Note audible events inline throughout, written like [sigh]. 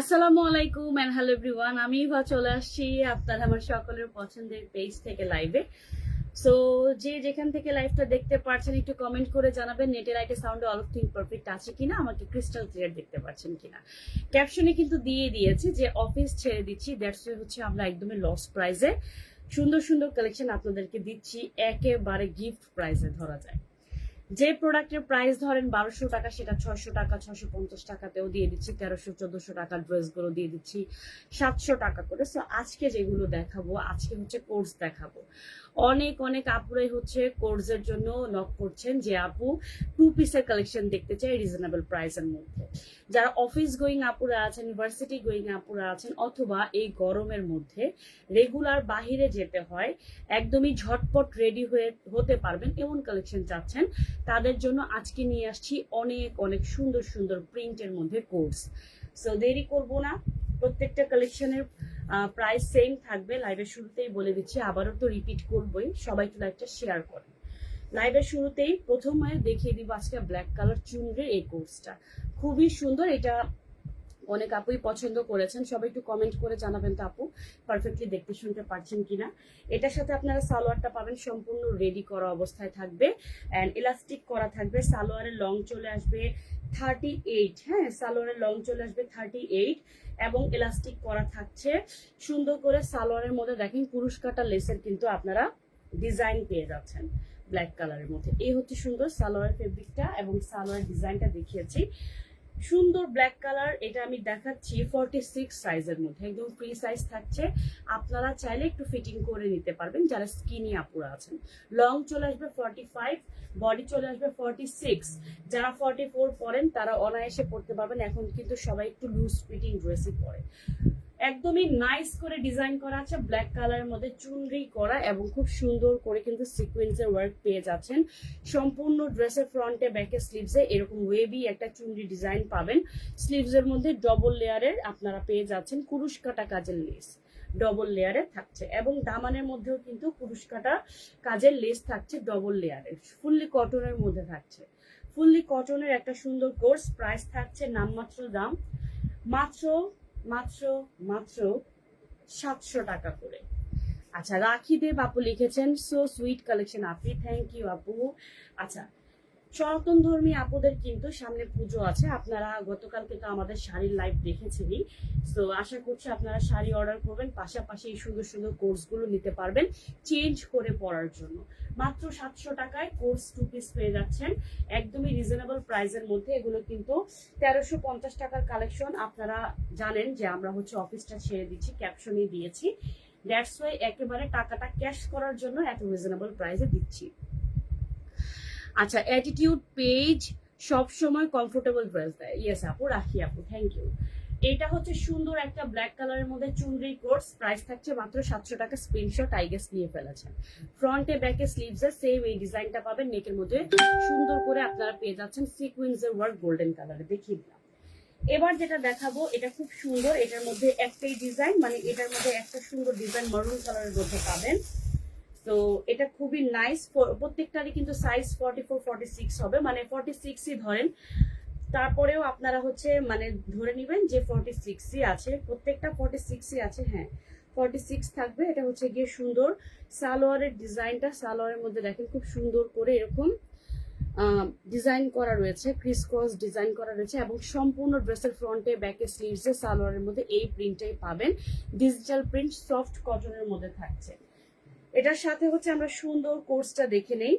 আসসালামু আলাইকুম and hello everyone আমি ইভা চলে আসছি আপনার আমার সকলের পছন্দের পেজ থেকে লাইভে সো যে যেখান থেকে লাইভটা দেখতে পারছেন, একটু কমেন্ট করে জানাবেন নেটের আইটে sound all of thing perfect আছে কিনা, আমাকে ক্রিস্টাল ক্লিয়ার দেখতে পাচ্ছেন কিনা। ক্যাপশনে কিন্তু দিয়ে দিয়েছে যে অফিস ছেড়ে দিচ্ছি দ্যাটস হচ্ছে আমরা একদমই লস প্রাইজে সুন্দর সুন্দর কালেকশন আপনাদেরকে দিচ্ছি, একেবারে গিফট প্রাইজে ধরা যায়। যে প্রোডাক্টের প্রাইস ধরেন বারোশো টাকা, সেটা ছশো টাকা ছশো পঞ্চাশ টাকাতেও দিয়ে দিচ্ছি, তেরোশো, চোদ্দশো টাকার ড্রেসগুলো দিয়ে দিচ্ছি, সাতশো টাকা করে। সো আজকে যেগুলো দেখাবো, আজকে হচ্ছে কোর্স দেখাবো। অনেক অনেক আপুরাই হচ্ছে কোর্সের জন্য নক করছেন যে, আপু টু পিসের কালেকশন দেখতে চাই রিজনেবল প্রাইসের মধ্যে। যারা অফিস গোয়িং আপুরা আছেন ইউনিভার্সিটি গোয়িং আপুরা আছেন, অথবা এই গরমের মধ্যে রেগুলার বাহিরে যেতে হয়, একদমই ঝটপট রেডি হয়ে, হতে পারবেন, এমন কালেকশন চাচ্ছেন তাদের জন্য আজকে নিয়ে আসছি অনেক অনেক সুন্দর সুন্দর প্রিন্টের মধ্যে কোর্স সো দেরি করব না। প্রত্যেকটা কালেকশনের প্রাইস সেম থাকবে। লাইভের শুরুতেই বলে দিচ্ছি, আবারও তো রিপিট করবোই। সবাই তো লাইভটা শেয়ার করে। লাইভের শুরুতেই প্রথমে দেখিয়ে দিব আজকে ব্ল্যাক কালার চুনরের এই কোর্সটা খুবই সুন্দর। এটা অনেক আপুই পছন্দ করেছেন। সবাই একটু কমেন্ট করে জানাবেন তো আপু পারফেক্টলি দেখতে শুনতে পারছেন কিনা। এটার সাথে আপনারা সালোয়ারটা পাবেন, সম্পূর্ণ রেডি করা অবস্থায় থাকবে। অ্যান্ড ইলাস্টিক করা থাকবে। সালোয়ারের লং চলে আসবে থার্টি এইট হ্যাঁ? সালোয়ারের লং চলে আসবে থার্টি এইট এবং ইলাস্টিক করা থাকছে। সুন্দর করে সালোয়ারের মধ্যে দেখেন পুরুষ কাটা লেসের কিন্তু আপনারা ডিজাইন পেয়ে যাচ্ছেন ব্ল্যাক কালারের মধ্যে। এই হচ্ছে সুন্দর সালোয়ার ফেব্রিকটা এবং সালোয়ার ডিজাইনটা দেখিয়েছি। সুন্দর ব্ল্যাক কালার এটা আমি দেখাচ্ছি ফর্টি সিক্স সাইজের মধ্যে, একদম ফ্রি সাইজ থাকছে। আপনারা চাইলে একটু ফিটিং করে নিতে পারবেন, যারা স্কিনি আপুরা আছেন। লং চলে আসবে ফর্টি ফাইভ বডি চলে আসবে ফর্টি সিক্স যারা ফর্টি ফোর পরেন, তারা অনায়াসে পড়তে পারবেন, এখন কিন্তু সবাই একটু লুজ ফিটিং ড্রেসই পরে। একদমই নাইস করে ডিজাইন করা আছে। ব্ল্যাক কালারের মধ্যে চুনরি করা এবং খুব সুন্দর করে কিন্তু সিকোয়েন্সের ওয়ার্ক পেয়ে যাচ্ছেন। সম্পূর্ণ ড্রেসের ফ্রন্টে ব্যাকে স্লিভসে এরকম ওয়েবি একটা চুনরি ডিজাইন পাবেন। স্লিভসের মধ্যে ডবল লেয়ারের আপনারা পেয়ে যাচ্ছেন কুরুশ কাটা কাজের লেস ডবল লেয়ারে থাকছে এবং দামানের মধ্যেও কিন্তু কুরুশ কাটা কাজের লেস থাকছে ডবল লেয়ারের ফুললি কটনের মধ্যে থাকছে। ফুললি কটনের একটা সুন্দর কোর্স প্রাইস থাকছে নামমাত্র দাম। মাত্র মাত্র মাত্র সাতশো টাকা করে। আচ্ছা রাখি দেব আপু লিখেছেন সো সুইট কালেকশন আপনি থ্যাংক ইউ আপু। আচ্ছা সনাতন ধর্মী আপুদের কিন্তু সামনে পুজো আছে। আপনারা গতকালকে তো আমাদের শাড়ির লাইভ দেখেছেনই। তো আশা করছি আপনারা শাড়ি অর্ডার করবেন, পাশাপাশি এই সুন্দর সুন্দর কোর্সগুলো নিতে পারবেন চেঞ্জ করে পড়ার জন্য। মাত্র সাতশো টাকায় কোর্স টু পিস পেয়ে যাচ্ছেন। একদমই রিজনেবল প্রাইসের মধ্যে। এগুলো কিন্তু তেরোশো পঞ্চাশ টাকার কালেকশন আপনারা জানেন যে আমরা হচ্ছে অফিসটা ছেড়ে দিচ্ছি ক্যাপশনই দিয়েছি। দ্যাটস ওয়াই একেবারে টাকাটা ক্যাশ করার জন্য এত রিজনেবল প্রাইসে দিচ্ছি। আচ্ছা অ্যাটিটিউড পেজ সব সময় কমফোর্টেবল ড্রেস দেয়। ইয়েস আপু, রাখি আপু থ্যাংক ইউ এটা হচ্ছে সুন্দর একটা ব্ল্যাক কালারের মধ্যে চুনরি কোর্স প্রাইস থাকছে মাত্র সাতশো টাকা স্ক্রিনশট আইগেস নিয়ে ফেলেছেন ফ্রন্টে ব্যাকে স্লিভসে সেম এই ডিজাইনটা পাবেন নেকের মধ্যে সুন্দর করে আপনারা পেয়ে যাচ্ছেন সিকুয়েন্সের ওয়ার্ক গোল্ডেন কালারে দেখিয়ে দিলাম। এবার যেটা দেখাবো, এটা খুব সুন্দর, এটার মধ্যে একটাই ডিজাইন মানে এটার মধ্যে একটা সুন্দর ডিজাইন মারুন কালারের মধ্যে পাবেন। তো এটা খুবই নাইস প্রত্যেকটারই কিন্তু size forty four forty six হবে। মানে ফর্টি সিক্সই ধরেন, তারপরেও আপনারা হচ্ছে মানে ধরে নেবেন যে ফর্টি সিক্সই আছে। প্রত্যেকটা ফর্টি সিক্সই আছে হ্যাঁ। ফর্টি সিক্স থাকবে, এটা হচ্ছে গিয়ে সুন্দর। সালোয়ারের ডিজাইনটা সালোয়ারের মধ্যে দেখেন, খুব সুন্দর করে এরকম ডিজাইন করা রয়েছে ক্রিস ক্রস ডিজাইন করা রয়েছে এবং সম্পূর্ণ ড্রেসের ফ্রন্টে ব্যাকে স্লিভসে সালোয়ারের মধ্যে এই প্রিন্টটাই পাবেন। ডিজিটাল প্রিন্ট সফট কটনের মধ্যে থাকছে। এটার সাথে হচ্ছে আমরা সুন্দর কোর্সটা দেখে নেই।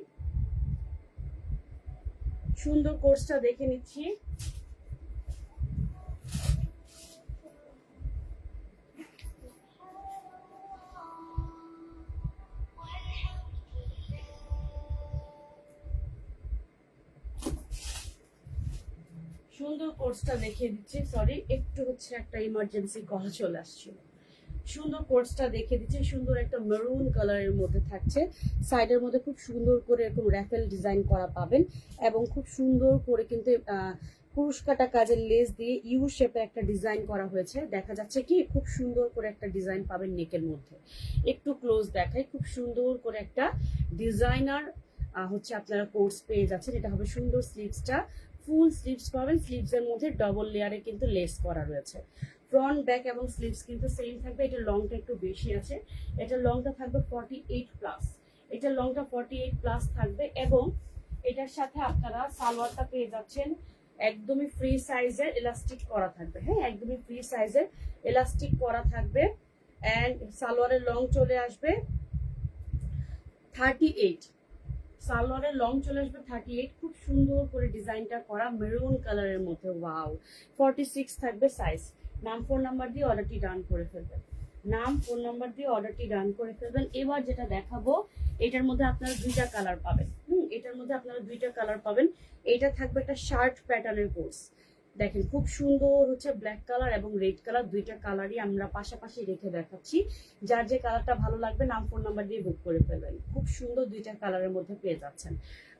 সুন্দর কোর্সটা দেখে নিচ্ছি। সুন্দর কোর্সটা দেখিয়ে দিচ্ছি। সরি একটু হচ্ছে একটা ইমার্জেন্সি কল চলে আসছিল। সুন্দর কোর্সটা দেখে দিচ্ছে, সুন্দর একটা মেরুন কালারের মধ্যে থাকছে। সাইডের মধ্যে খুব সুন্দর করে এরকম র্যাফেল ডিজাইন করা পাবেন এবং খুব সুন্দর করে কিন্তু পুরুষ কাটা কাজের লেস দিয়ে ইউ শেপে একটা ডিজাইন করা হয়েছে। দেখা যাচ্ছে কি, খুব সুন্দর করে একটা ডিজাইন পাবেন নেকের মধ্যে। একটু ক্লোজ দেখায় খুব সুন্দর করে একটা ডিজাইনার হচ্ছে আপনারা কোর্স পেয়ে যাচ্ছেন। এটা হবে সুন্দর স্লিভসটা ফুল স্লিভস পাবেন স্লিভসের মধ্যে ডবল লেয়ারে কিন্তু লেস করা রয়েছে। ফ্রন্ট ব্যাক এবং স্লিভস কিন্তু সেম থাকবে। এটা লংটা একটু বেশি আছে। এটা লংটা থাকবে ফর্টি এইট প্লাস এটা লংটা ফর্টি এইট প্লাস থাকবে এবং এটার সাথে আপনারা সালোয়ারটা পেয়ে যাচ্ছেন। একদমই ফ্রি সাইজের এলাস্টিক করা থাকবে। হ্যাঁ একদমই ফ্রি সাইজের এলাস্টিক করা থাকবে। অ্যান্ড সালোয়ারের লং চলে আসবে থার্টি এইট সালোয়ারের লং চলে আসবে থার্টি এইট খুব সুন্দর করে ডিজাইনটা করা। মেরুন কালারের মধ্যে ওয়াও ফর্টি সিক্স থাকবে সাইজ নাম, ফোন নাম্বার দিয়ে অর্ডারটি ডান করে ফেলবেন। নাম, ফোন নাম্বার দিয়ে অর্ডারটি ডান করে ফেলবেন। এবার যেটা দেখাবো, এটার মধ্যে আপনারা দুইটা কালার পাবেন। হুম, এটার মধ্যে আপনারা দুইটা কালার পাবেন। এটা থাকবে একটা শার্ট প্যাটার্নের কোর্স। দেখেন, খুব সুন্দর হচ্ছে ব্ল্যাক কালার এবং রেড কালার। দুইটা কালারই আমরা পাশাপাশি রেখে দেখাচ্ছি। যার যে কালারটা ভালো লাগবে, নাম, ফোন নাম্বার দিয়ে বুক করে ফেলবেন। খুব সুন্দর দুইটা কালারের মধ্যে পেয়ে যাচ্ছেন।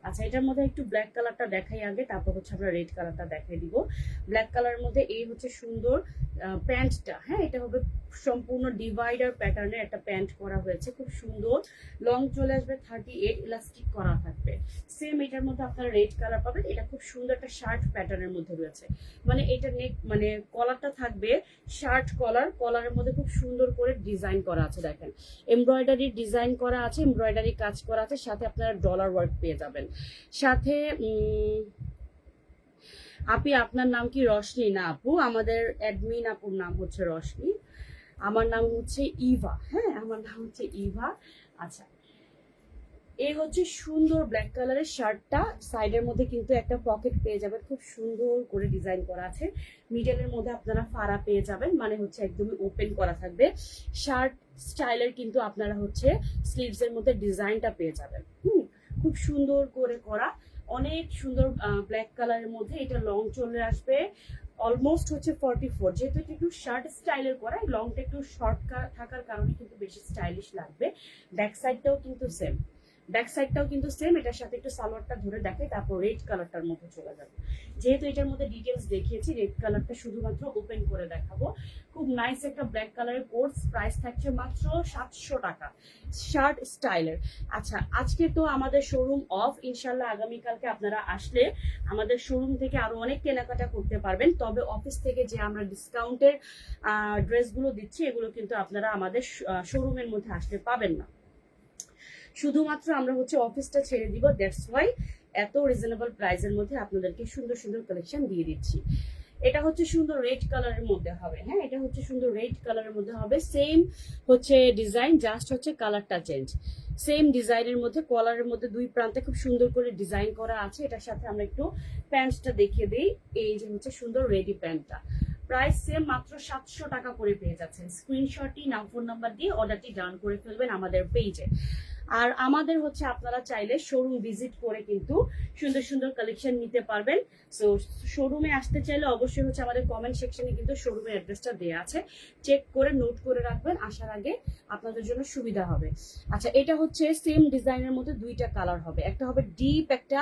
আচ্ছা এটার মধ্যে একটু ব্ল্যাক কালারটা দেখাই আগে, তারপর হচ্ছে আমরা রেড কালারটা দেখাই দিব। ব্ল্যাক কালারের মধ্যে এই হচ্ছে সুন্দর প্যান্টটা হ্যাঁ এটা হবে সম্পূর্ণ ডিভাইডার প্যাটার্নের একটা প্যান্ট করা হয়েছে, খুব সুন্দর। লং চলে আসবে থার্টি এইট ইলাস্টিক করা থাকবে। সেম এটার মধ্যে আপনারা রেড কালার পাবেন, এটা খুব সুন্দর একটা শার্ট প্যাটার্নের মধ্যে রয়েছে। মানে এটা নেক মানে কলারটা থাকবে শার্ট কলার কলারের মধ্যে খুব সুন্দর করে ডিজাইন করা আছে, দেখেন। এমব্রয়ডারি ডিজাইন করা আছে এমব্রয়ডারি কাজ করা আছে, সাথে আপনারা ডলার ওয়ার্ক পেয়ে যাবেন। সাথে আপি, আপনার নাম কি রশনি? না, আপু, আমাদের অ্যাডমিন আপুর নাম হচ্ছে রশনি। আমার নাম হচ্ছে ইভা হ্যাঁ আমার নাম হচ্ছে ইভা। আচ্ছা এই হচ্ছে সুন্দর ব্ল্যাক কালারের শার্টটা। সাইডের মধ্যে কিন্তু একটা পকেট পেয়ে যাবেন, খুব সুন্দর করে ডিজাইন করা আছে। মিডলের মধ্যে আপনারা ফাড়া পেয়ে যাবেন মানে হচ্ছে একদমই ওপেন করা থাকবে। শার্ট স্টাইলের কিন্তু আপনারা হচ্ছে স্লিভস এর মধ্যে ডিজাইনটা পেয়ে যাবেন, হুম। খুব সুন্দর করে করা। অনেক সুন্দর ব্ল্যাক কালারের মধ্যে এটা লং চলে আসবে। অলমোস্ট হচ্ছে ফর্টি ফোর যেহেতু এটা একটু শার্ট স্টাইলের করা লংটা একটু শর্ট থাকার কারণে কিন্তু বেশি স্টাইলিশ লাগবে। ব্যাক সাইডটাও কিন্তু সেম ব্যাক সাইডটাও কিন্তু সেম এটার সাথে একটু সালোয়ারটা ধরে দেখে তারপর রেড কালারটার মধ্যে চলে যাবে। যেহেতু এটার মধ্যে ডিটেলস দেখিয়েছি রেড কালারটা শুধুমাত্র ওপেন করে দেখাবো। খুব নাইস একটা ব্ল্যাক কালারের কোর্স প্রাইস থাকছে মাত্র সাতশো টাকা। শার্ট স্টাইলের আচ্ছা আজকে তো আমাদের শোরুম অফ ইনশাল্লাহ আগামীকালকে আপনারা আসলে আমাদের শোরুম থেকে আরও অনেক কেনাকাটা করতে পারবেন। তবে অফিস থেকে যে আমরা ডিসকাউন্টের ড্রেসগুলো দিচ্ছি, এগুলো কিন্তু আপনারা আমাদের শোরুমের মধ্যে আসলে পাবেন না। শুধুমাত্র আমরা হচ্ছে অফিসটা ছেড়ে দিব দ্যাটস ওয়াই এত রিজনেবল প্রাইসের মধ্যে আপনাদেরকে সুন্দর সুন্দর কালেকশন দিয়ে দিচ্ছি। এটা হচ্ছে সুন্দর রেড কালারের মধ্যে হবে হ্যাঁ? এটা হচ্ছে সুন্দর রেড কালারের মধ্যে হবে সেম হচ্ছে ডিজাইন জাস্ট হচ্ছে কালারটা চেঞ্জ সেম ডিজাইনের মধ্যে কলারের মধ্যে দুই প্রান্তে খুব সুন্দর করে ডিজাইন করা আছে। এটার সাথে আমরা একটু প্যান্টসটা দেখিয়ে দিই, এই যে হচ্ছে সুন্দর রেডি প্যান্টটা প্রাইস সেম মাত্র সাতশো টাকা করে পেয়ে যাচ্ছেন। স্ক্রিনশটটি নাম ফোন নাম্বার দিয়ে অর্ডারটি ডান করে ফেলবেন আমাদের পেজে আর আমাদের হচ্ছে আপনারা চাইলে শোরুম ভিজিট করে কিন্তু সুন্দর সুন্দর কালেকশন নিতে পারবেন। সো শোরুমে আসতে চাইলে অবশ্যই হচ্ছে আমাদের কমেন্ট সেকশনে কিন্তু শোরুমের অ্যাড্রেসটা দেওয়া আছে। চেক করে নোট করে রাখবেন, আসার আগে আপনাদের জন্য সুবিধা হবে। আচ্ছা এটা হচ্ছে সেম ডিজাইনের মধ্যে দুইটা কালার হবে। একটা হবে ডিপ একটা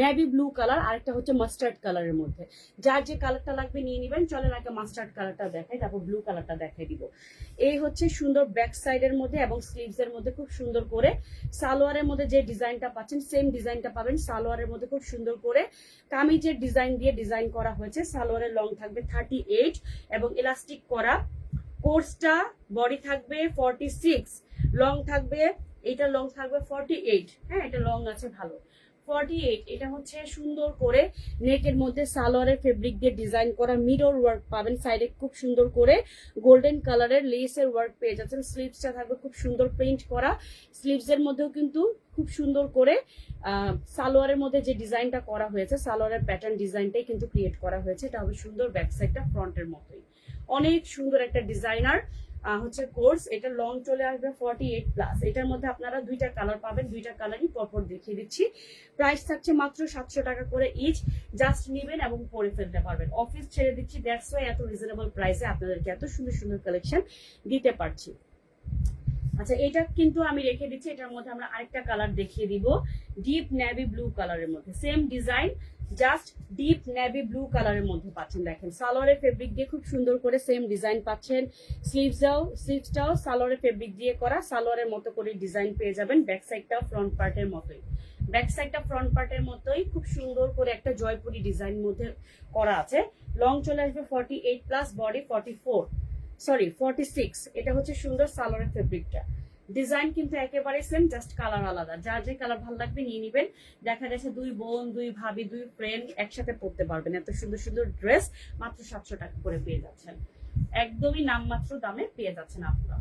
নেভি ব্লু কালার আর একটা হচ্ছে মাস্টার্ড কালারের মধ্যে। যার যে কালারটা লাগবে নিয়ে নেবেন। চলেন আগে মাস্টার্ড কালারটা দেখাই, তারপর ব্লু কালারটা দেখাই দিব। এই হচ্ছে সুন্দর ব্যাক সাইডের মধ্যে এবং স্লিভস এর মধ্যে খুব সুন্দর করে সালোয়ারের মধ্যে যে ডিজাইনটা পাচ্ছেন সেম ডিজাইনটা পাবেন। সালোয়ারের মধ্যে খুব সুন্দর করে কামিজের ডিজাইন দিয়ে ডিজাইন করা হয়েছে। সালোয়ারের লং থাকবে থার্টি এইট এবং ইলাস্টিক করা। কোর্সটা বডি থাকবে ফর্টি সিক্স লং থাকবে এইটা লং থাকবে ফর্টি এইট হ্যাঁ এটা লং আছে, ভালো। ফর্টি এইট এটা হচ্ছে সুন্দর করে নেকের মধ্যে সালোয়ারের ফেব্রিক দিয়ে ডিজাইন করা মিরর ওয়ার্ক পাবেন। সাইডে খুব সুন্দর করে গোল্ডেন কালারের লেসের ওয়ার্ক পেয়ে যাচ্ছেন। স্লিভসটা থাকবে খুব সুন্দর প্রিন্ট করা। স্লিভস এর মধ্যেও কিন্তু খুব সুন্দর করে সালোয়ারের মধ্যে যে ডিজাইনটা করা হয়েছে, সালোয়ারের প্যাটার্ন ডিজাইনটাই কিন্তু ক্রিয়েট করা হয়েছে। এটা হবে সুন্দর ব্যাক সাইডটা ফ্রন্টের মতোই। অনেক সুন্দর একটা ডিজাইনার হচ্ছে কোর্স এটা লং চলে আসবে ফর্টি এইট প্লাস এটার মধ্যে আপনারা দুইটা কালার পাবেন, দুইটা কালারই পরপর দেখিয়ে দিচ্ছি। প্রাইস থাকছে মাত্র সাতশো টাকা করে ইচ জাস্ট নেবেন এবং পরে ফেলতে পারবেন। অফিস ছেড়ে দিচ্ছি ওয়াই এত রিজনেবল প্রাইসে আপনাদেরকে এত সুন্দর সুন্দর কালেকশন দিতে পারছি। আচ্ছা এটা কিন্তু আমি রেখে দিচ্ছি, এটার মধ্যে আমরা আরেকটা কালার দেখিয়ে দিব ডিপ নেভি ব্লু কালারের মধ্যে। Same design just deep navy blue কালারের মধ্যে পাচ্ছেন, দেখেন। সালোয়ারের ফেব্রিক দিয়ে খুব সুন্দর করে সেম ডিজাইন পাচ্ছেন। স্লিভসটাও স্লিভসটাও সালোয়ারের ফেব্রিক দিয়ে করা, সালোয়ারের মতো করে ডিজাইন পেয়ে যাবেন ব্যাক সাইডটাও ফ্রন্ট পার্টের মতোই। ব্যাক সাইডটা ফ্রন্ট পার্টের মতোই, খুব সুন্দর করে একটা জয়পুরি ডিজাইন মধ্যে করা আছে। লং চলে আসবে forty eight plus body forty four sorry forty six এটা হচ্ছে সুন্দর সালোয়ারের ফেব্রিকটা ডিজাইন কিন্তু একেবারে সেম জাস্ট কালার আলাদা। যার যে কালার ভালো লাগবে নিয়ে নিবেন। দেখা গেছে দুই বোন, দুই ভাবি, দুই ফ্রেন্ড একসাথে পড়তে পারবেন। এত সুন্দর সুন্দর ড্রেস মাত্র সাতশো টাকা করে পেয়ে যাচ্ছেন। একদমই নামমাত্র দামে পেয়ে যাচ্ছেন আপনারা।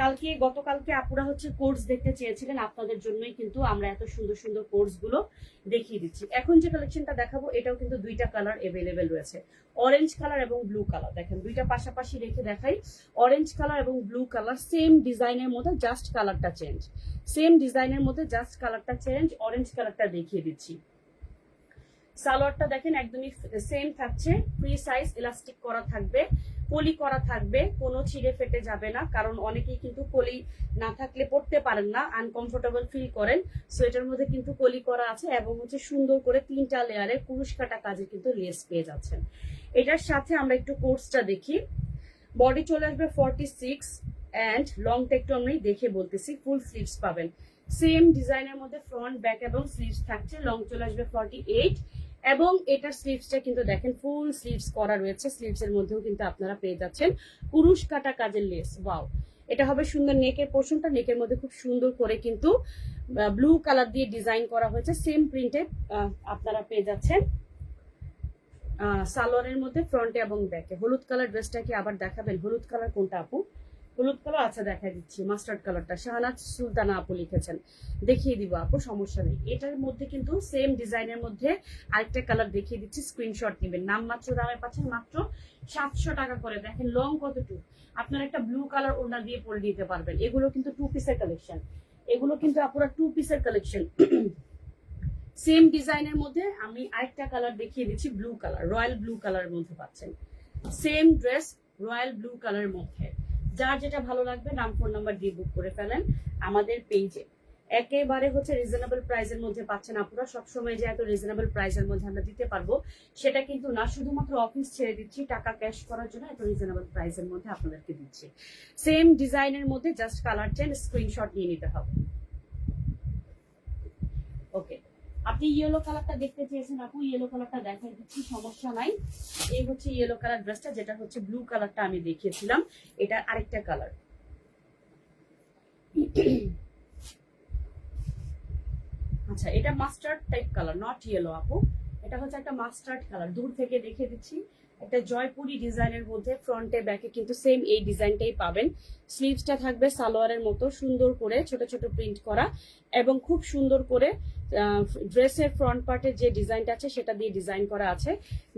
কালকে, গতকালকে আপুরা হচ্ছে কোর্স দেখতে চেয়েছিলেন, আপনাদের জন্যই কিন্তু আমরা এত সুন্দর সুন্দর কোর্সগুলো দেখিয়ে দিচ্ছি। এখন যে কালেকশনটা দেখাবো, এটাও কিন্তু দুইটা কালার এভেলেবেল রয়েছে। অরেঞ্জ কালার এবং ব্লু কালার দেখেন, দুইটা পাশাপাশি রেখে দেখাই। অরেঞ্জ কালার এবং ব্লু কালার সেম ডিজাইনের মধ্যে জাস্ট কালারটা চেঞ্জ সেম ডিজাইনের মধ্যে জাস্ট কালারটা চেঞ্জ অরেঞ্জ কালারটা দেখিয়ে দিচ্ছি। সালোয়ারটা দেখেন, একদমই সেম থাকছে ফ্রি সাইজ ইলাস্টিক করা থাকবে। কলি করা থাকবে, কোনো ছিঁড়ে ফেটে যাবে না, কারণ অনেকেই কিন্তু কলি না থাকলে পড়তে পারেন না আনকমফোর্টেবল ফিল করেন। সো এটার মধ্যে কিন্তু কলি করা আছে এবং হচ্ছে সুন্দর করে তিনটা লেয়ারে কুরুশ কাটা কাজে কিন্তু লেস পেয়ে যাচ্ছেন। এটার সাথে আমরা একটু কোর্সটা দেখি। বডি চলে আসবে ফর্টি সিক্স অ্যান্ড লংটা একটু আমি দেখে বলতেছি ফুল স্লিভস পাবেন। সেম ডিজাইনের মধ্যে ফ্রন্ট ব্যাক এবং স্লিভস থাকছে লং চলে আসবে ফর্টি এইট এবং এটার স্লিভসটা কিন্তু দেখেন ফুল স্লিভস করা রয়েছে। স্লিভস এর মধ্যেও কিন্তু আপনারা পেয়ে যাচ্ছেন কুরুশ কাটা কাজের লেস ওয়াও এটা হবে সুন্দর নেকের পোর্শনটা নেকের মধ্যে খুব সুন্দর করে কিন্তু ব্লু কালার দিয়ে ডিজাইন করা হয়েছে। সেম প্রিন্টে আপনারা পেয়ে যাচ্ছেন সালোয়ারের মধ্যে ফ্রন্টে এবং ব্যাকে হলুদ কালার ড্রেসটা কি আবার দেখাবেন। হলুদ কালার কোনটা আপু? হলুদ কালার আচ্ছা দেখা দিচ্ছি মাস্টার্ড কালারটা শাহানাজ সুলতানা আপু লিখেছেন। দেখিয়ে দিব আপু, সমস্যা নেই। এটার মধ্যে কিন্তু সেম ডিজাইনের মধ্যে আরেকটা কালার দেখিয়ে দিচ্ছি স্ক্রিনশট নেবেন। নাম মাত্র দামে পাচ্ছেন মাত্র সাতশো টাকা করে। দেখেন লং কতটুকু আপনার একটা ব্লু কালার ওড়না দিয়ে পরে দিতে পারবেন। এগুলো কিন্তু টু পিসের কালেকশন এগুলো কিন্তু আপুরা টু পিসের কালেকশন সেম ডিজাইনের মধ্যে আমি আরেকটা কালার দেখিয়ে দিচ্ছি ব্লু কালার রয়্যাল ব্লু কালারের মধ্যে পাচ্ছেন। সেম ড্রেস রয়্যাল ব্লু কালারের মধ্যে। যার যেটা ভালো লাগবে, নাম ফোন নাম্বার দিয়ে বুক করে ফেলেন আমাদের পেজে একেবারে হচ্ছে রিজনেবল প্রাইসের মধ্যে পাচ্ছেন আপুরা। সবসময় যে এত রিজনেবল প্রাইসের মধ্যে আমরা দিতে পারব, সেটা কিন্তু না, শুধুমাত্র অফিস ছেড়ে দিচ্ছি, টাকা ক্যাশ করার জন্য এত রিজনেবল প্রাইসের মধ্যে আপনাদেরকে দিচ্ছি। সেম ডিজাইনের মধ্যে জাস্ট কালার চেঞ্জ স্ক্রিনশট নিয়ে নিতে হবে। ওকে আপনি ইয়েলো কালারটা দেখতে চেয়েছেন আপু ইয়েলো কালারটা দেখাই দিচ্ছি সমস্যা নাই। এই হচ্ছে ইয়েলো কালার ড্রেসটা যেটা হচ্ছে ব্লু কালারটা আমি দেখিয়েছিলাম। এটা আরেকটা কালার আচ্ছা এটা mustard type colour not yellow আপু। এটা হচ্ছে একটা মাস্টার্ড কালার দূর থেকে দেখে দিচ্ছি। একটা জয়পুরি ডিজাইনের মধ্যে ফ্রন্টে ব্যাকে কিন্তু সেম এই ডিজাইনটাই পাবেন। স্লিভসটা থাকবে সালোয়ারের মতো, সুন্দর করে ছোট ছোট প্রিন্ট করা এবং খুব সুন্দর করে ড্রেসের ফ্রন্ট পার্টের যে ডিজাইনটা আছে সেটা দিয়ে ডিজাইন করা আছে।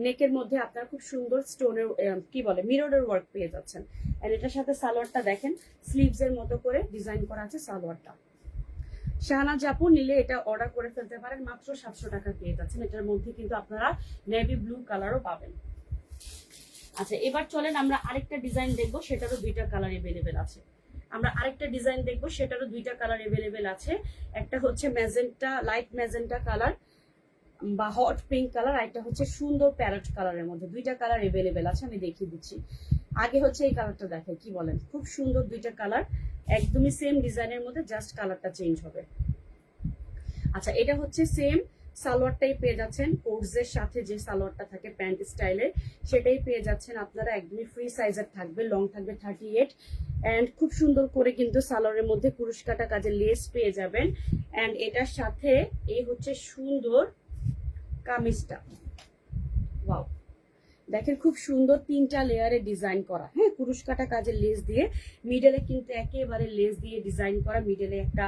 নেকের মধ্যে আপনারা খুব সুন্দর স্টোনের কি বলে মিররের ওয়ার্ক পেয়ে যাচ্ছেন। আর এটার সাথে সালোয়ারটা দেখেন স্লিভস এর মতো করে ডিজাইন করা আছে সালোয়ারটা। শাহনাজ আপু নিলে এটা অর্ডার করে ফেলতে পারেন, মাত্র সাতশো টাকা পেয়ে যাচ্ছেন। এটার মধ্যে কিন্তু আপনারা নেভি ব্লু কালারও পাবেন। আচ্ছা এবার চলেন আমরা আরেকটা ডিজাইন দেখব, সেটারও দুইটা কালার এভেলেবেল আছে। আমরা আরেকটা ডিজাইন দেখব, সেটারও দুইটা কালার এভেলেবেল আছে। একটা হচ্ছে ম্যাজেন্টা লাইট ম্যাজেন্টা কালার বা হট পিঙ্ক কালার আর একটা হচ্ছে সুন্দর প্যারট কালারের মধ্যে। দুইটা কালার এভেলেবেল আছে, আমি দেখিয়ে দিচ্ছি। আগে হচ্ছে এই কালারটা দেখে, কি বলেন? খুব সুন্দর দুইটা কালার একদমই সেম ডিজাইনের মধ্যে জাস্ট কালারটা চেঞ্জ হবে। আচ্ছা এটা হচ্ছে সেম সালোয়ারটাই পেয়ে যাচ্ছেন কোর্সের সাথে যে সালোয়ারটা থাকে প্যান্ট স্টাইলের সেটাই পেয়ে যাচ্ছেন আপনারা। একদমই ফ্রি সাইজের থাকবে লং থাকবে থার্টি এইট অ্যান্ড খুব সুন্দর করে কিন্তু সালোয়ারের মধ্যে পুরস্কারটা কাজে লেস পেয়ে যাবেন। অ্যান্ড এটার সাথে এই হচ্ছে সুন্দর কামিজটা। দেখেন খুব সুন্দর তিনটা লেয়ারে ডিজাইন করা। হ্যাঁ কুরুশ কাটা কাজের লেস দিয়ে মিডলে কিন্তু একেবারে লেস দিয়ে ডিজাইন করা মিডলে একটা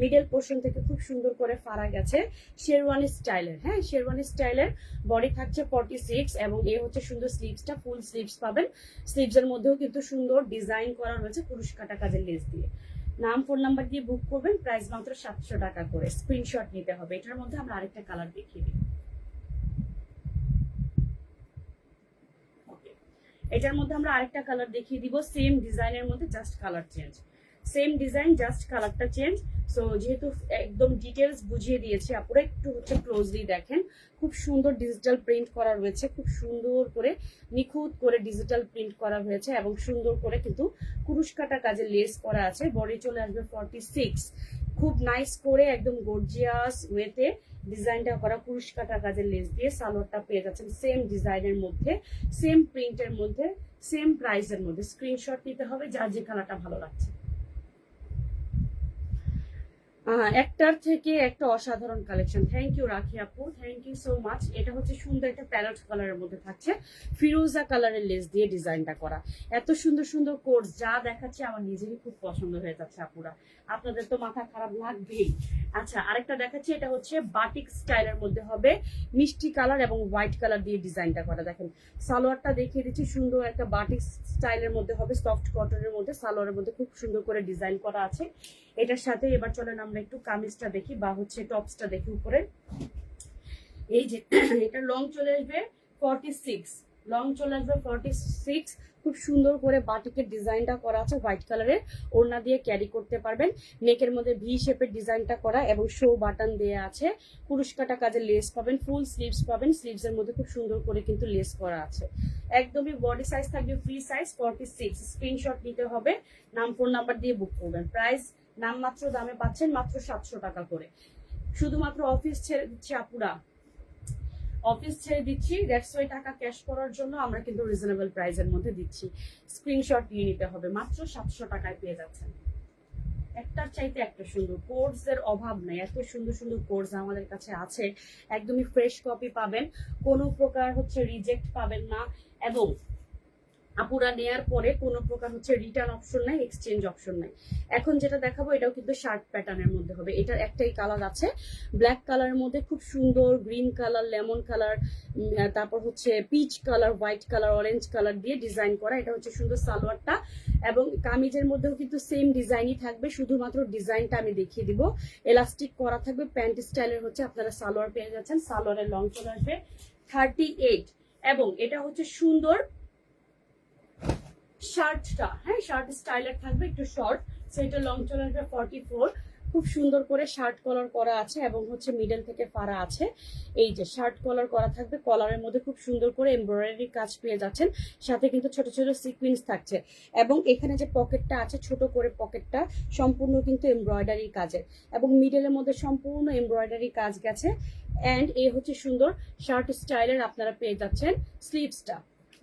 মিডল পোর্শন থেকে খুব সুন্দর করে ফারা গেছে শেরওয়ানি স্টাইলের হ্যাঁ শেরওয়ানি স্টাইলের বডি থাকছে ফর্টি সিক্স এবং এ হচ্ছে সুন্দর স্লিভসটা ফুল স্লিভস পাবেন। স্লিভসের মধ্যেও কিন্তু সুন্দর ডিজাইন করা রয়েছে কুরুশ কাটা কাজের লেস দিয়ে। নাম ফোন নাম্বার দিয়ে বুক করবেন প্রাইস মাত্র সাতশো টাকা করে। স্ক্রিনশট নিতে হবে। এটার মধ্যে আমরা আরেকটা কালার দেখিয়ে দিই। এটার মধ্যে আমরা আরেকটা কালার দেখিয়ে দিব সেম ডিজাইনের মধ্যে just colour change same design just কালারটা চেঞ্জ সো যেহেতু একদম ডিটেলস বুঝিয়ে দিয়েছি আপনারা একটু হচ্ছে ক্লোজলি দেখেন। খুব সুন্দর ডিজিটাল প্রিন্ট করা রয়েছে, খুব সুন্দর করে নিখুঁত করে ডিজিটাল প্রিন্ট করা হয়েছে এবং সুন্দর করে কিন্তু কুরুশ কাটা কাজে লেস করা আছে। বডি চলে আসবে ফর্টি সিক্স খুব নাইস করে একদম গর্জিয়াস ওয়েতে ডিজাইনটা করা পুরুষ কাটা কাজের লেস দিয়ে সালোয়ারটা পেয়ে যাচ্ছেন সেম ডিজাইনের মধ্যে সেম প্রিন্টের মধ্যে সেম প্রাইসের মধ্যে। স্ক্রিনশট নিতে হবে, যার যে কালারটা ভালো লাগছে। একটার থেকে একটা অসাধারণ কালেকশন থ্যাংক ইউ রাখি আপু। থ্যাংক ইউ সো মাচ এটা হচ্ছে সুন্দর একটা প্যারট কালারের মধ্যে থাকছে। ফিরোজা কালারের লেস দিয়ে ডিজাইনটা করা। এত সুন্দর সুন্দর কোর্স যা দেখাচ্ছে আমার নিজেরই খুব পছন্দ হয়ে যাচ্ছে আপুরা। আপনাদের তো মাথা খারাপ লাগবেই। আচ্ছা আরেকটা দেখাচ্ছি। এটা হচ্ছে বাটিক স্টাইলের মধ্যে হবে। মিষ্টি কালার এবং হোয়াইট কালার দিয়ে ডিজাইনটা করা। দেখেন, সালোয়ারটা দেখিয়ে দিচ্ছি। সুন্দর একটা বাটিক স্টাইলের মধ্যে হবে। সফট কটনের মধ্যে সালোয়ারের মধ্যে খুব সুন্দর করে ডিজাইন করা আছে। এটার সাথে এবার চলেন আমরা একটু কামিজটা দেখি, বা হচ্ছে টপসটা দেখি উপরে। এই যে, [clears throat] এটা লং চলে আসবে ফর্টি সিক্স লং চলে আসবে ফর্টি সিক্স খুব সুন্দর করে বাটিকের ডিজাইনটা করা আছে, হোয়াইট কালারের। ওড়না দিয়ে ক্যারি করতে পারবেন। নেকের মধ্যে ভি শেপের ডিজাইনটা করা এবং শো বাটন দেয়া আছে। পুরুষ কাটা কাজে লেস পাবেন ফুল স্লিভস পাবেন। স্লিভস এর মধ্যে খুব সুন্দর করে কিন্তু লেস করা আছে। একদমই বডি সাইজ থাকবে free size forty six screenshot নিতে হবে। নাম ফোন নাম্বার দিয়ে বুক করবেন। প্রাইস নামমাত্র দামে পাচ্ছেন মাত্র সাতশো টাকা করে। শুধুমাত্র অফিস ছেড়ে দিচ্ছে আপুরা। অফিস ছেড়ে দিচ্ছি ওয়াই টাকা ক্যাশ করার জন্য আমরা কিন্তু রিজনেবল প্রাইসের মধ্যে দিচ্ছি। স্ক্রিনশট নিয়ে নিতে হবে, মাত্র সাতশো টাকায় পেয়ে যাচ্ছেন। একটার চাইতে একটা সুন্দর কোর্স এর অভাব নেই, এত সুন্দর সুন্দর কোর্স আমাদের কাছে আছে, একদমই ফ্রেশ কপি পাবেন, কোনো প্রকার হচ্ছে রিজেক্ট পাবেন না, এবং আপুরা নেয়ার পরে কোনো প্রকার হচ্ছে রিটার্ন অপশন নাই এক্সচেঞ্জ অপশন নাই। এখন যেটা দেখাবো, এটাও কিন্তু শার্ট প্যাটার্নের মধ্যে হবে। এটার একটাই কালার আছে। ব্ল্যাক কালারের মধ্যে খুব সুন্দর গ্রিন কালার লেমন কালার তারপর হচ্ছে peach colour white colour orange colour দিয়ে ডিজাইন করা। এটা হচ্ছে সুন্দর সালোয়ারটা। এবং কামিজের মধ্যেও কিন্তু সেম ডিজাইনই থাকবে। শুধুমাত্র ডিজাইনটা আমি দেখিয়ে দিব। এলাস্টিক করা থাকবে। প্যান্ট স্টাইলের হচ্ছে আপনারা সালোয়ার পেয়ে যাচ্ছেন। সালোয়ারের লং চলে আসবে। থার্টি এইট এবং এটা হচ্ছে সুন্দর শার্টটা হ্যাঁ শার্ট স্টাইলের থাকবে, একটু শর্ট সেটা লং চলে আসবে ফর্টি ফোর খুব সুন্দর করে শার্ট কলার করা আছে এবং হচ্ছে মিডল থেকে ফাড়া আছে। এই যে শার্ট কলার করা থাকবে কলারের মধ্যে খুব সুন্দর করে এমব্রয়ডারি কাজ পেয়ে যাচ্ছেন। সাথে কিন্তু ছোট ছোট সিকুয়েন্স থাকছে এবং এখানে যে পকেটটা আছে, ছোট করে পকেটটা সম্পূর্ণ কিন্তু এমব্রয়ডারি কাজের এবং মিডলের মধ্যে সম্পূর্ণ এমব্রয়ডারি কাজ গেছে। অ্যান্ড এ হচ্ছে সুন্দর শার্ট স্টাইলের আপনারা পেয়ে যাচ্ছেন স্লিভসটা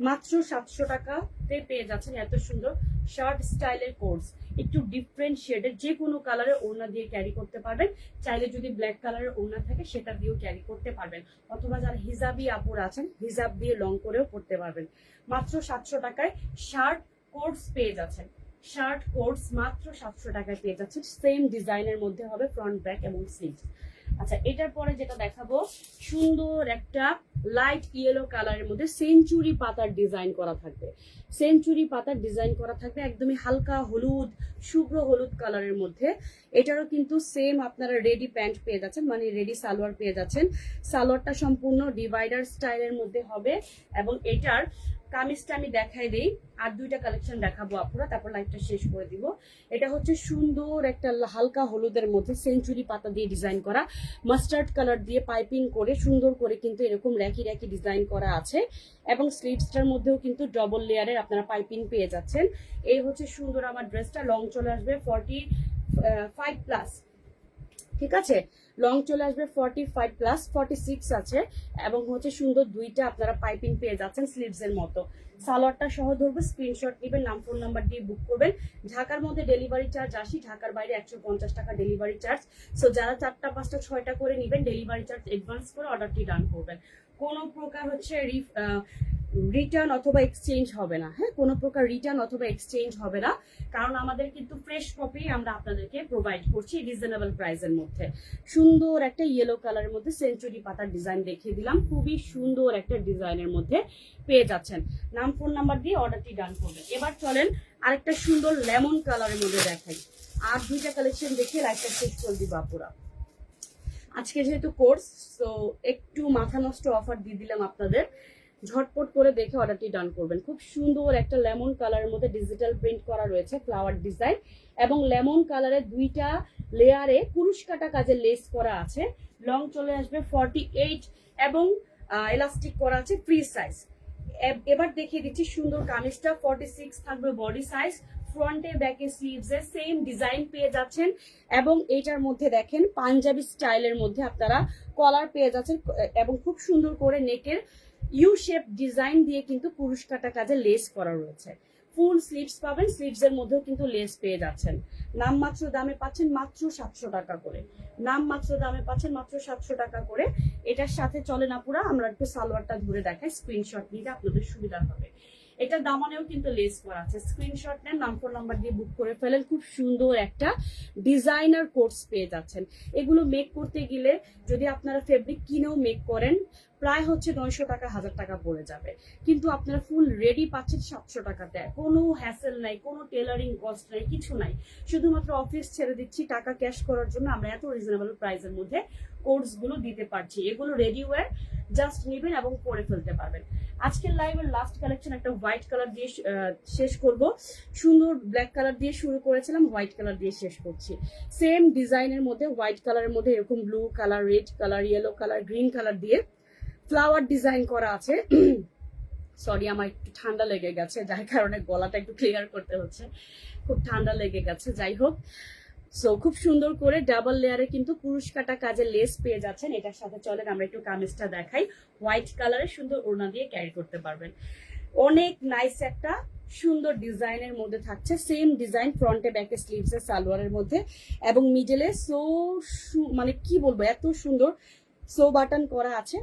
মাত্র সাতশো টাকাতে পেয়ে যাচ্ছেন এত সুন্দর শার্ট স্টাইলের কোর্স। একটু ডিফারেন্ট শেডের যে কোনো কালারের ওড়না দিয়ে ক্যারি করতে পারবেন। চাইলে যদি ব্ল্যাক কালারের ওড়না থাকে, সেটা দিয়েও ক্যারি করতে পারবেন। অথবা যারা হিজাবি আপুর আছেন, হিজাব দিয়ে লং করেও পড়তে পারবেন। মাত্র সাতশো টাকায় শার্ট কোর্স পেয়ে যাচ্ছেন। শার্ট কোর্স মাত্র সাতশো টাকায় পেয়ে যাচ্ছে সেম ডিজাইনের মধ্যে হবে ফ্রন্ট ব্যাক এবং স্লিভস আচ্ছা এটার পরে যেটা দেখাবো, সুন্দর একটা লাইট ইয়েলো কালারের মধ্যে সেঞ্চুরি পাতার ডিজাইন করা থাকবে। সেঞ্চুরি পাতার ডিজাইন করা থাকবে একদমই হালকা হলুদ, শুভ্র হলুদ কালারের মধ্যে। এটারও কিন্তু সেম আপনারা রেডি প্যান্ট পেয়ে যাচ্ছেন মানে রেডি সালোয়ার পেয়ে যাচ্ছেন। সালোয়ারটা সম্পূর্ণ ডিভাইডার স্টাইলের মধ্যে হবে এবং এটার কামিজটা আমি দেখাই দিই। আর দুইটা কালেকশন দেখাবো আপুরা, তারপর লাইভটা শেষ করে দিব। এটা হচ্ছে সুন্দর একটা হালকা হলুদের মধ্যে সেঞ্চুরি পাতা দিয়ে ডিজাইন করা। মাস্টার্ড কালার দিয়ে পাইপিং করে সুন্দর করে কিন্তু এরকম র্যাকি র্যাকি ডিজাইন করা আছে। এবং স্লিভসটার মধ্যেও কিন্তু ডবল লেয়ারের আপনারা পাইপিং পেয়ে যাচ্ছেন। এই হচ্ছে সুন্দর আমার ড্রেসটা লং চলে আসবে ফর্টি ফাইভ প্লাস ঠিক আছে? লং চলে আসবে forty five plus forty six আছে এবং হচ্ছে সুন্দর দুইটা আপনারা পাইপিং পেয়ে যাচ্ছেন স্লিভস এর মতো। সালোয়ারটা সহ ধরবে স্ক্রিনশট নেবেন, নাম ফোন নাম্বার দিয়ে বুক করবেন। ঢাকার মধ্যে ডেলিভারি চার্জ আসি, ঢাকার বাইরে একশো পঞ্চাশ টাকা ডেলিভারি চার্জ সো যারা চারটা, পাঁচটা, ছয়টা করে নেবেন ডেলিভারি চার্জ অ্যাডভান্স করে অর্ডারটি ডান করবেন। কোনো প্রকার হচ্ছে রিটার্ন অথবা এক্সচেঞ্জ হবে না। হ্যাঁ কোনো প্রকার রিটার্ন অথবা এক্সচেঞ্জ হবে না। কারণ আমাদের কিন্তু ফ্রেশ কপি আমরা আপনাদেরকে প্রোভাইড করছি রিজনেবল প্রাইসের মধ্যে। সুন্দর একটা ইয়েলো কালারের মধ্যে সেঞ্চুরি পাতার ডিজাইন দেখিয়ে দিলাম। খুবই সুন্দর একটা ডিজাইনের মধ্যে পেয়ে যাচ্ছেন। নাম ফোন নাম্বার দিয়ে অর্ডারটি ডান করবেন। এবার চলেন আরেকটা সুন্দর লেমন কালারের মধ্যে দেখাই। আর দুইটা কালেকশন দেখিয়ে লাইফটা শেষ দিব আপুরা। আজকে যেহেতু কোর্স তো একটু মাথা নষ্ট অফার দিয়ে দিলাম আপনাদের। ঝটপট করে দেখে অর্ডারটি ডান করবেন। খুব সুন্দর একটা লেমন কালারের মধ্যে ডিজিটাল প্রিন্ট করা রয়েছে ফ্লাওয়ার ডিজাইন এবং লেমন কালারের দুইটা লেয়ারে কুরুশ কাটা কাজে লেস করা আছে। লং চলে আসবে ফর্টি এইট এবং এলাস্টিক করা আছে ফ্রি সাইজ এবার দেখিয়ে দিচ্ছি সুন্দর কামিজটা ফর্টি সিক্স থাকবে বডি সাইজ ফ্রন্টে ব্যাকে স্লিভসে সেম ডিজাইন পেয়ে যাচ্ছেন এবং এটার মধ্যে দেখেন পাঞ্জাবি স্টাইলের মধ্যে আপনারা কলার পেয়ে যাচ্ছেন, এবং খুব সুন্দর করে নেকের ইউ শেপ ডিজাইন দিয়ে কিন্তু পুরুষ কাটা কাজে লেস করা রয়েছে। ফুল স্লিপস পাবেন স্লিভস এর মধ্যেও কিন্তু লেস পেয়ে যাচ্ছেন। নাম মাত্র দামে পাচ্ছেন মাত্র সাতশো টাকা করে। নাম মাত্র দামে পাচ্ছেন মাত্র সাতশো টাকা করে। এটার সাথে চলে না পুরা, আমরা একটু সালোয়ারটা ধরে দেখাই স্ক্রিনশট নিতে আপনাদের সুবিধা হবে। এটা দামানেও কিন্তু লেস করা আছে। স্ক্রিনশট নেন নাম ফোন নাম্বার দিয়ে বুক করে ফেলেন। খুব সুন্দর একটা ডিজাইনার কোর্স পেয়ে যাচ্ছেন। এগুলো মেক করতে গেলে যদি আপনারা ফেব্রিক কিনেও মেক করেন, প্রায় হচ্ছে নয়শো টাকা, হাজার টাকা পড়ে যাবে। কিন্তু আপনারা ফুল রেডি পাচ্ছেন সাতশো টাকাতে কোনো হ্যাসেল নাই, কোনো টেলারিং কস্ট নাই, কিছু নাই। শুধুমাত্র অফিস ছেড়ে দিচ্ছি, টাকা ক্যাশ করার জন্য আমরা এত রিজনেবল প্রাইসের মধ্যে কোর্সগুলো দিতে পারছি। এগুলো রেডি ওয়্যার জাস্ট নেবেন এবং পরে ফেলতে পারবেন। আজকের লাইভের লাস্ট কালেকশন একটা হোয়াইট কালার দিয়ে শেষ করব। সুন্দর ব্ল্যাক কালার দিয়ে শুরু করেছিলাম হোয়াইট কালার দিয়ে শেষ করছি। সেম ডিজাইনের মধ্যে হোয়াইট কালারের মধ্যে এরকম blue colour red colour yellow colour green colour দিয়ে ফ্লাওয়ার ডিজাইন করা আছে। [clears throat] সরি আমার একটু ঠান্ডা লেগে গেছে, যার কারণে গলাটা একটু ক্লিয়ার করতে হচ্ছে। খুব ঠান্ডা লেগে গেছে, যাই হোক। সো খুব সুন্দর করে ডাবল লেয়ারে কিন্তু পুরুষ কাটা কাজে লেস পেয়ে যাচ্ছেন। এটার সাথে চলেন, আমরা একটু কামিজটা দেখাই। হোয়াইট কালারে সুন্দর ওড়না দিয়ে ক্যারি করতে পারবেন। অনেক নাইস একটা সুন্দর ডিজাইনের মধ্যে থাকছে। সেম ডিজাইন ফ্রন্টে ব্যাকে স্লিভস এর সালোয়ারের মধ্যে। এবং মিডলে সো মানে কি বলব, এত সুন্দর সো বাটন করা আছে।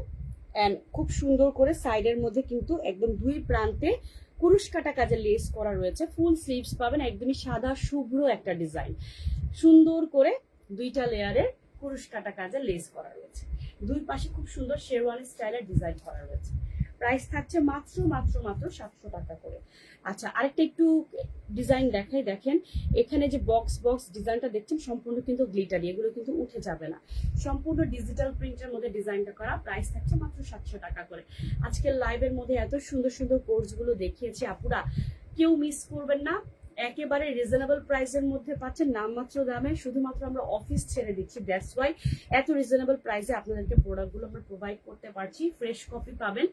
অ্যান্ড খুব সুন্দর করে সাইডের মধ্যে কিন্তু একদম দুই প্রান্তে কুরুশ কাটা কাজে লেস করা রয়েছে। ফুল স্লিভস পাবেন, একদমই সাদা, শুভ্র একটা ডিজাইন সুন্দর করে দুইটা লেয়ারে কুরুশ কাটা কাজে লেস করা রয়েছে। দুই পাশে খুব সুন্দর শেরওয়ানি স্টাইলের ডিজাইন করা রয়েছে। প্রাইস থাকছে মাত্র মাত্র মাত্র সাতশো টাকা করে। আচ্ছা আরেকটা একটু ডিজাইন দেখাই, দেখেন। এখানে যে বক্স বক্স ডিজাইনটা দেখছেন, সম্পূর্ণ কিন্তু গ্লিটারি, এগুলো কিন্তু উঠে যাবে না। সম্পূর্ণ ডিজিটাল প্রিন্টের মধ্যে ডিজাইনটা করা, প্রাইস থাকছে মাত্র সাতশো টাকা করে। আজকের লাইভের মধ্যে এত সুন্দর সুন্দর কোর্সগুলো দেখিয়েছি, আপুরা, কেউ মিস করবেন না। একেবারে রিজনেবল প্রাইসের মধ্যে পাচ্ছেন, নামমাত্র দামে। শুধুমাত্র আমরা অফিস ছেড়ে দিচ্ছি দ্যাটস ওয়াই এত রিজনেবল প্রাইসে আপনাদেরকে প্রোডাক্টগুলো আমরা প্রোভাইড করতে পারছি। ফ্রেশ কপি পাবেন।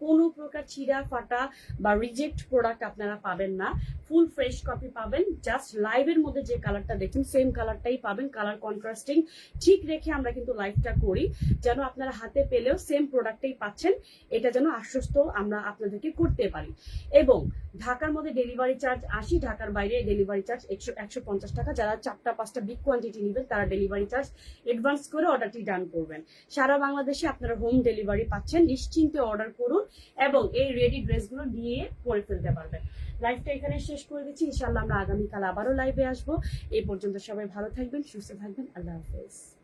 কোনো প্রকার চিরা ফাটা বা রিজেক্ট প্রোডাক্ট আপনারা পাবেন না। ফুল ফ্রেশ কপি পাবেন। জাস্ট লাইভের মধ্যে যে কালারটা দেখছেন সেম কালারটাই পাবেন কালার কন্ট্রাস্টিং ঠিক রেখে আমরা কিন্তু লাইভটা করি। যেন আপনারা হাতে পেলেও সেম প্রোডাক্টটাই পাচ্ছেন। এটা যেন আশ্বস্ত আমরা আপনাদেরকে করতে পারি। এবং ঢাকার মধ্যে ডেলিভারি চার্জ আশি, ঢাকার বাইরে ডেলিভারি চার্জ একশো একশো পঞ্চাশ টাকা। যারা চারটা, পাঁচটা বিগ কোয়ান্টিটি নেবেন, তারা ডেলিভারি চার্জ অ্যাডভান্স করে অর্ডারটি ডান করবেন। সারা বাংলাদেশে আপনারা হোম ডেলিভারি পাচ্ছেন। নিশ্চিন্তে অর্ডার করুন এবং এই রেডি ড্রেসগুলো নিয়ে পরে ফেলতে পারবেন। লাইভটা এখানে শেষ করে দিচ্ছি। ইনশাল্লাহ আমরা আগামীকাল আবারও লাইভে আসব। এই পর্যন্ত সবাই ভালো থাকবেন, সুস্থ থাকবেন। আল্লাহ হাফেজ।